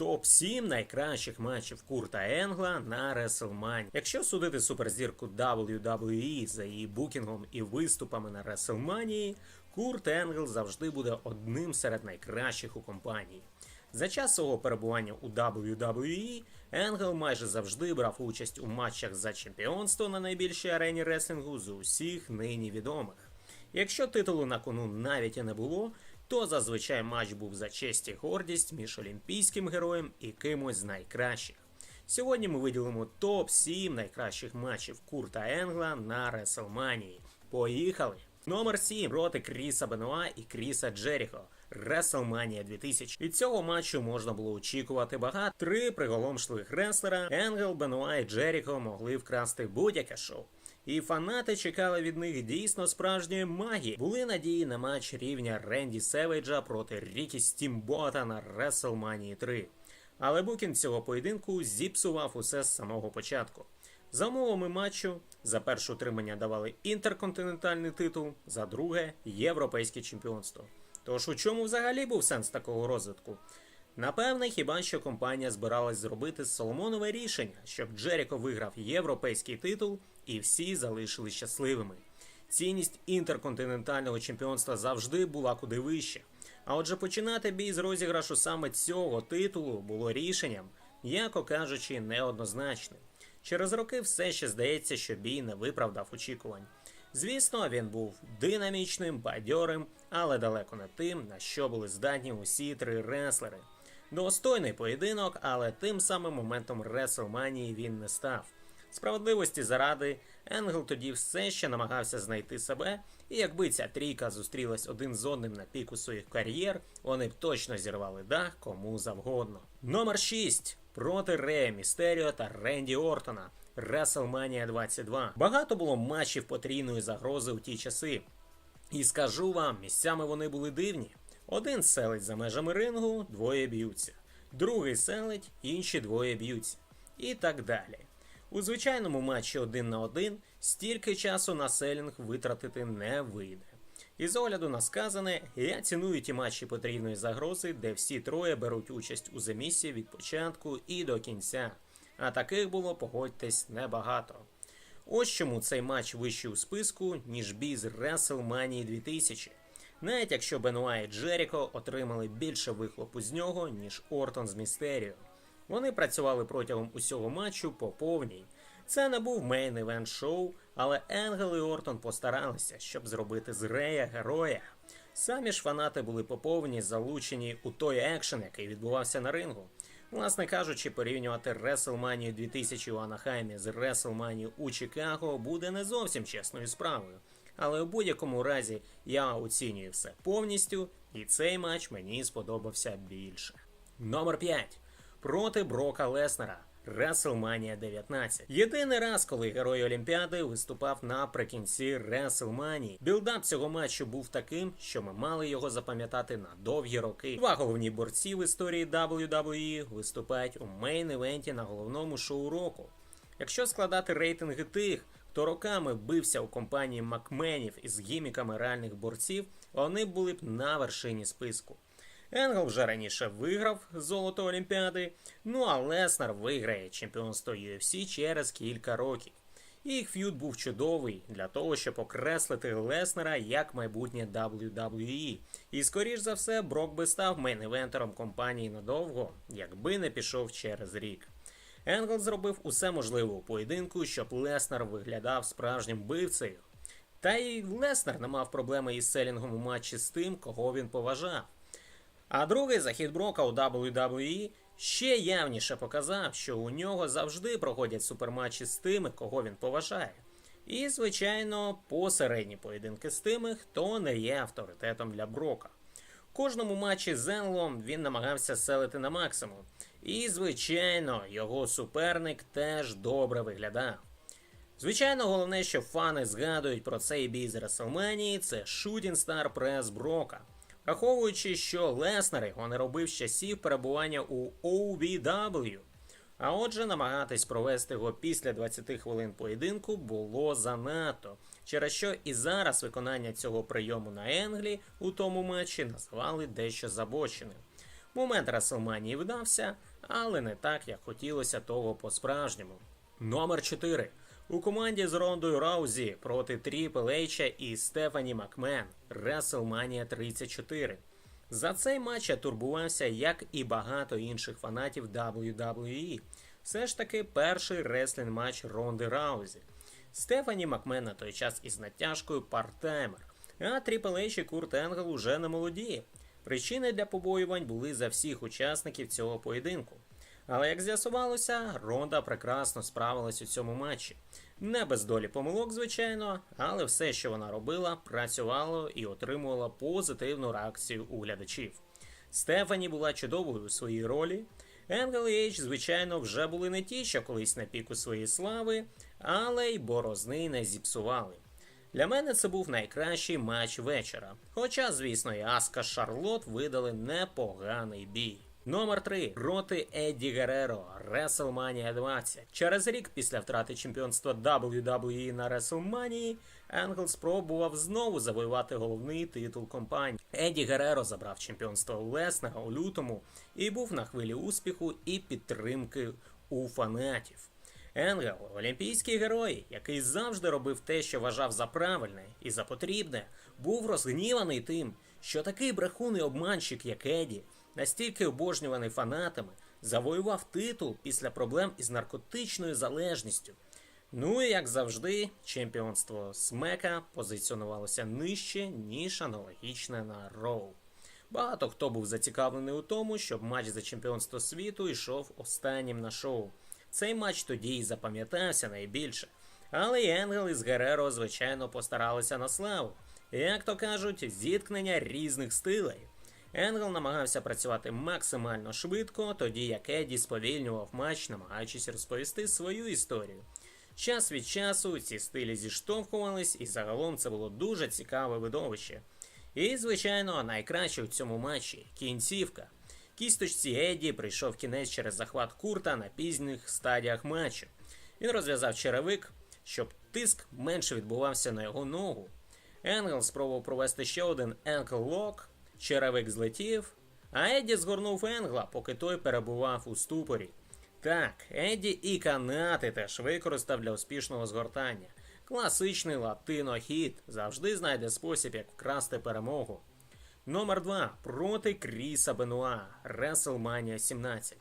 топ-7 найкращих матчів Курта Енгла на WrestleMania. Якщо судити суперзірку WWE за її букінгом і виступами на WrestleMania, Курт Енгл завжди буде одним серед найкращих у компанії. За час свого перебування у WWE Енгел майже завжди брав участь у матчах за чемпіонство на найбільшій арені реслінгу з усіх нині відомих. Якщо титулу на кону навіть і не було, то зазвичай матч був за честь і гордість між олімпійським героєм і кимось з найкращих. Сьогодні ми виділимо топ-7 найкращих матчів Курта Енгла на WrestleMania. Поїхали! Номер 7 проти Кріса Бенуа і Кріса Джеріхо. WrestleMania 2000. Від цього матчу можна було очікувати багато. Три приголомшливих реслера Енгел, Бенуа і Джеріхо могли вкрасти будь-яке шоу. І фанати чекали від них дійсно справжньої магії. Були надії на матч рівня Ренді Севейджа проти Рікі Стімбота на WrestleMania 3. Але букінг цього поєдинку зіпсував усе з самого початку. За умовами матчу за перше утримання давали інтерконтинентальний титул, за друге європейське чемпіонство. Тож у чому взагалі був сенс такого розвитку? Напевне, хіба що компанія збиралась зробити Соломонове рішення, щоб Джеріко виграв європейський титул і всі залишились щасливими. Цінність інтерконтинентального чемпіонства завжди була куди вища. А отже, починати бій з розіграшу саме цього титулу було рішенням, м'яко кажучи, неоднозначним. Через роки все ще здається, що бій не виправдав очікувань. Звісно, він був динамічним, бадьорим, але далеко не тим, на що були здатні усі три реслери. Достойний поєдинок, але тим самим моментом Реслманії він не став. Справедливості заради, Енгл тоді все ще намагався знайти себе, і якби ця трійка зустрілась один з одним на піку своїх кар'єр, вони б точно зірвали дах кому завгодно. Номер 6. Проти Рея Містеріо та Ренді Ортона. WrestleMania 22. Багато було матчів потрійної загрози у ті часи. І скажу вам, місцями вони були дивні. Один селить за межами рингу, двоє б'ються. Другий селить, інші двоє б'ються. І так далі. У звичайному матчі один на один стільки часу на селінг витратити не вийде. І з огляду на сказане, я ціную ті матчі потрійної загрози, де всі троє беруть участь у замісі від початку і до кінця. А таких було, погодьтесь, небагато. Ось чому цей матч вищий у списку, ніж бій з WrestleMania 2000. Навіть якщо Бенуа і Джеріко отримали більше вихлопу з нього, ніж Ортон з Містеріо. Вони працювали протягом усього матчу по повній. Це не був мейн івент шоу, але Енгел і Ортон постаралися, щоб зробити з Рея героя. Самі ж фанати були по повній залучені у той екшен, який відбувався на рингу. Власне кажучи, порівнювати WrestleMania 2000 у Анахаймі з WrestleMania у Чикаго буде не зовсім чесною справою. Але у будь-якому разі я оцінюю все повністю, і цей матч мені сподобався більше. Номер 5. Проти Брока Леснера. WrestleMania 19. Єдиний раз, коли герой Олімпіади виступав наприкінці WrestleMania. Білдап цього матчу був таким, що ми мали його запам'ятати на довгі роки. Два головні борці в історії WWE виступають у мейн-івенті на головному шоу року. Якщо складати рейтинги тих, хто роками бився у компанії Макменів із гіміками реальних борців, вони були б на вершині списку. Енгл вже раніше виграв золото Олімпіади, ну а Леснар виграє чемпіонство UFC через кілька років. Їх ф'юд був чудовий для того, щоб окреслити Леснера як майбутнє WWE. І скоріш за все, Брок би став мейн-івентером компанії надовго, якби не пішов через рік. Енгл зробив усе можливе у поєдинку, щоб Леснер виглядав справжнім бивцею. Та й Леснер не мав проблеми із селінгом у матчі з тим, кого він поважав. А другий захід Брока у WWE ще явніше показав, що у нього завжди проходять суперматчі з тими, кого він поважає. І, звичайно, посередні поєдинки з тими, хто не є авторитетом для Брока. В кожному матчі з Енлом він намагався селити на максимум. І, звичайно, його суперник теж добре виглядав. Звичайно, головне, що фани згадують про цей бій з WrestleMania, це Shooting Star Press Брока. Враховуючи, що Леснер його не робив з часів перебування у OVW. А отже, намагатись провести його після 20 хвилин поєдинку було занадто, через що і зараз виконання цього прийому на Енглі у тому матчі назвали дещо забоченим. Момент Расселманії вдався, але не так, як хотілося того по-справжньому. Номер 4. У команді з Рондою Раузі проти Тріпл Ейча і Стефані Макмен WrestleMania 34. За цей матч я турбувався, як і багато інших фанатів WWE. Все ж таки перший реслінг матч Ронди Раузі. Стефані Макмен на той час із натяжкою партаймер, а Тріпл Ейч і Курт Енгел уже не молоді. Причини для побоювань були за всіх учасників цього поєдинку. Але як з'ясувалося, Ронда прекрасно справилась у цьому матчі. Не без долі помилок, звичайно, але все, що вона робила, працювало і отримувала позитивну реакцію у глядачів. Стефані була чудовою у своїй ролі. Енгел і Ейч, звичайно, вже були не ті, що колись на піку своєї слави, але й борозни не зіпсували. Для мене це був найкращий матч вечора. Хоча, звісно, і Аска Шарлот видали непоганий бій. Номер 3. проти Едді Гереро WrestleMania 20. Через рік після втрати чемпіонства WWE на WrestleMania Енгл спробував знову завоювати головний титул компанії. Едді Гереро забрав чемпіонство Леснера у лютому і був на хвилі успіху і підтримки у фанатів. Енгел олімпійський герой, який завжди робив те, що вважав за правильне і за потрібне, був розгніваний тим, що такий брехун і обманщик, як Еді, настільки обожнюваний фанатами, завоював титул після проблем із наркотичною залежністю. Ну і як завжди, чемпіонство Смека позиціонувалося нижче, ніж аналогічне на Роу. Багато хто був зацікавлений у тому, щоб матч за чемпіонство світу йшов останнім на шоу. Цей матч тоді і запам'ятався найбільше. Але і Енгел із Гереро, звичайно, постаралися на славу. Як то кажуть, зіткнення різних стилей. Енгел намагався працювати максимально швидко, тоді як Еді сповільнював матч, намагаючись розповісти свою історію. Час від часу ці стилі зіштовхувались, і загалом це було дуже цікаве видовище. І, звичайно, найкраще у цьому матчі кінцівка. Кісточці Едді прийшов кінець через захват курта на пізніх стадіях матчу. Він розв'язав черевик, щоб тиск менше відбувався на його ногу. Енгел спробував провести ще один енкл лок, черевик злетів, а Едді згорнув Енгла, поки той перебував у ступорі. Так, Едді і канати теж використав для успішного згортання. Класичний латино-хіт завжди знайде спосіб, як вкрасти перемогу. Номер 2. Проти Кріса Бенуа. WrestleMania 17.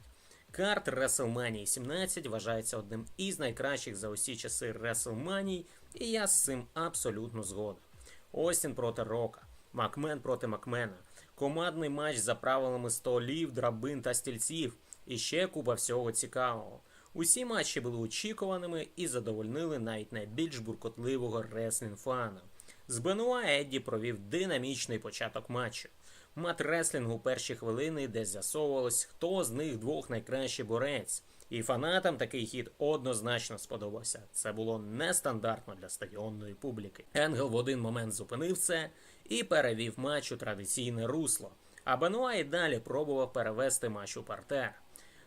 Карт WrestleMania 17 вважається одним із найкращих за усі часи WrestleMania, і я з цим абсолютно згоден. Остін проти Рока, Макмен проти Макмена, командний матч за правилами столів, драбин та стільців, і ще купа всього цікавого. Усі матчі були очікуваними і задовольнили навіть найбільш буркотливого реслінг фана. З Бенуа Едді провів динамічний початок матчу. Мат реслінгу перші хвилини, де з'ясовувалось, хто з них двох найкращий борець. І фанатам такий хід однозначно сподобався. Це було нестандартно для стадіонної публіки. Енгел в один момент зупинив це і перевів матч у традиційне русло. А Бенуа і далі пробував перевести матч у партер.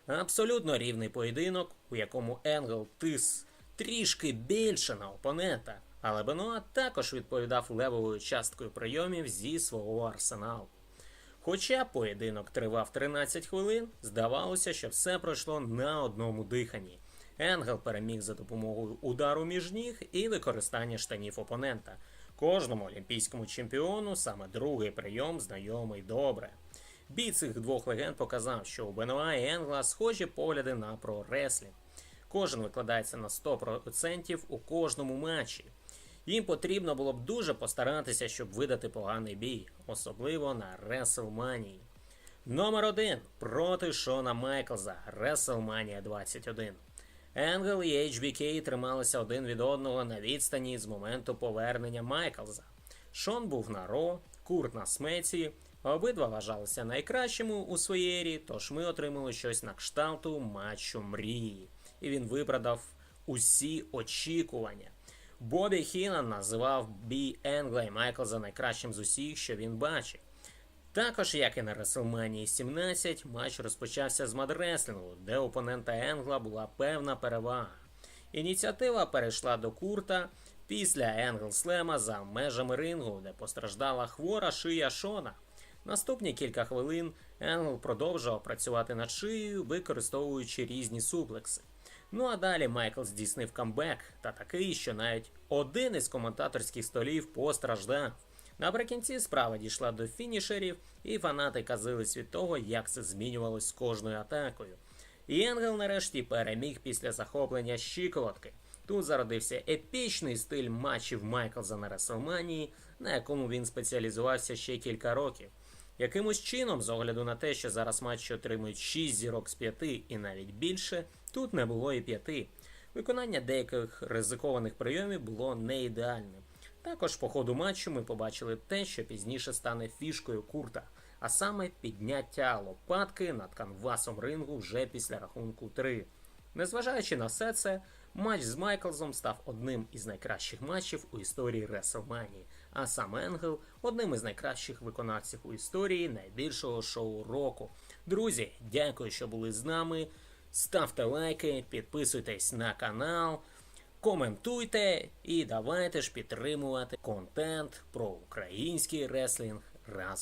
Абсолютно рівний поєдинок, у якому Енгел тис трішки більше на опонента, але Бенуа також відповідав левовою часткою прийомів зі свого арсеналу. Хоча поєдинок тривав 13 хвилин, здавалося, що все пройшло на одному диханні. Енгел переміг за допомогою удару між ніг і використання штанів опонента. Кожному олімпійському чемпіону саме другий прийом знайомий добре. Бій цих двох легенд показав, що у Бенуа і Енгла схожі погляди на прореслінг. Кожен викладається на 100% у кожному матчі. Їм потрібно було б дуже постаратися, щоб видати поганий бій, особливо на WrestleMania. Номер 1 проти Шона Майклза WrestleMania 21. Енгел і HBK трималися один від одного на відстані з моменту повернення Майклза. Шон був на Ро, Курт на Смеці. Обидва вважалися найкращими у своїй ері, тож ми отримали щось на кшталту матчу мрії. І він виправдав усі очікування. Бобі Хінан називав бій Енгла і Майклза найкращим з усіх, що він бачив. Також, як і на WrestleMania 17, матч розпочався з мадреслінгу, де опонента Енгла була певна перевага. Ініціатива перейшла до Курта після Енгл Слема за межами рингу, де постраждала хвора шия Шона. Наступні кілька хвилин Енгл продовжував працювати над шиєю, використовуючи різні суплекси. Ну а далі Майкл здійснив камбек та такий, що навіть один із коментаторських столів постраждав. Наприкінці справа дійшла до фінішерів, і фанати казились від того, як це змінювалось з кожною атакою. І Енгел нарешті переміг після захоплення щиколотки. Тут зародився епічний стиль матчів Майклза на Реслманії, на якому він спеціалізувався ще кілька років. Якимось чином, з огляду на те, що зараз матчі отримують 6 зірок з 5 і навіть більше, тут не було і 5. Виконання деяких ризикованих прийомів було не ідеальним. Також по ходу матчу ми побачили те, що пізніше стане фішкою Курта, а саме підняття лопатки над канвасом рингу вже після рахунку 3. Незважаючи на все це, матч з Майклзом став одним із найкращих матчів у історії WrestleMania, а сам Енгел одним із найкращих виконавців у історії найбільшого шоу року. Друзі, дякую, що були з нами. Ставте лайки, підписуйтесь на канал, коментуйте і давайте ж підтримувати контент про український реслінг разом.